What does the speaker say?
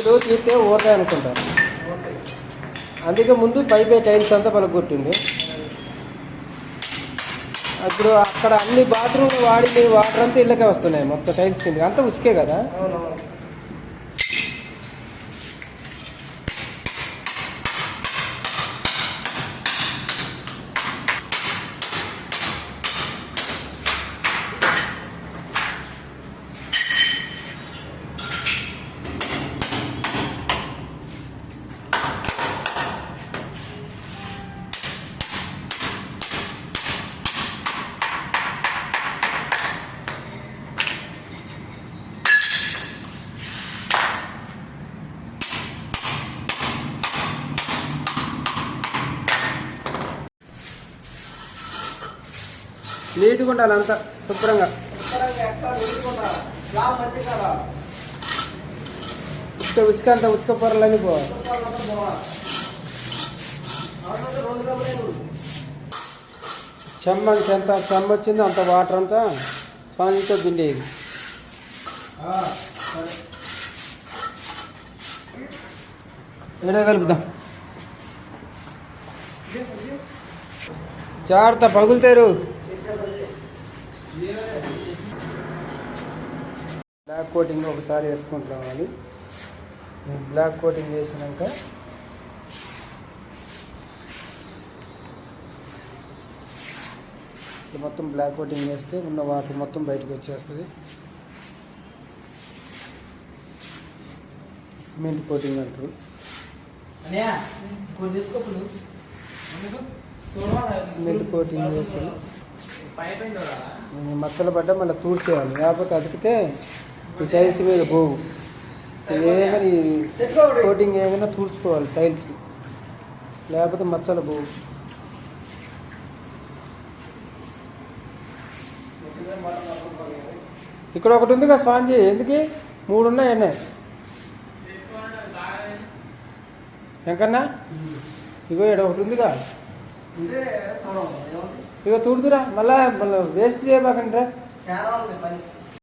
ఇప్పుడు తీస్తే ఊరకాయ అనుకుంటారు. అందుకే ముందు పై పై టైల్స్ అంతా మనకు ఇప్పుడు అక్కడ అన్ని బాత్రూమ్ వాడి వాటర్ అంతా ఇళ్ళకే వస్తున్నాయి మొత్తం టైల్స్ కింద. అంతా ఉసికే కదా? నీట్గా ఉండాలి అంతా శుభ్రంగా. ఉసుక ఉసుక అంతా ఉసుక పొరలని పోవాలి చెమ్మకి ఎంత చెమ్మ వచ్చిందో అంత వాటర్ అంతా స్పాంజ్తో పిండేది ఏడా కలుపుదాం జాగ్రత్త పగులుతారు. బ్లాక్ కోటింగ్ ఒకసారి వేసుకుంటాం అది బ్లాక్ కోటింగ్ వేసినాక మొత్తం బ్లాక్ కోటింగ్ వేస్తే ఉన్న వాటర్ మొత్తం బయటకు వచ్చేస్తుంది. సిమెంట్ కోటింగ్ అంటారు. సిమెంట్ కోటింగ్ వేసి మచ్చలు పడ్డా మళ్ళీ తూడ్చేయాలి. లేకపోతే అతికితే ఈ టైల్స్ మీద పోవు. ఏమైనా కోటింగ్ ఏమైనా తూడ్చుకోవాలి టైల్స్ లేకపోతే మచ్చలు పోవు. ఇక్కడ ఒకటి ఉంది కదా స్వాంజీ ఎందుకు? మూడు ఉన్నాయి ఎంకన్నా? ఇగో ఇక్కడ ఒకటి ఉందిగా. ఇగో తూడుతురా మళ్ళా మళ్ళీ వేస్ట్ చేయబాకండి పని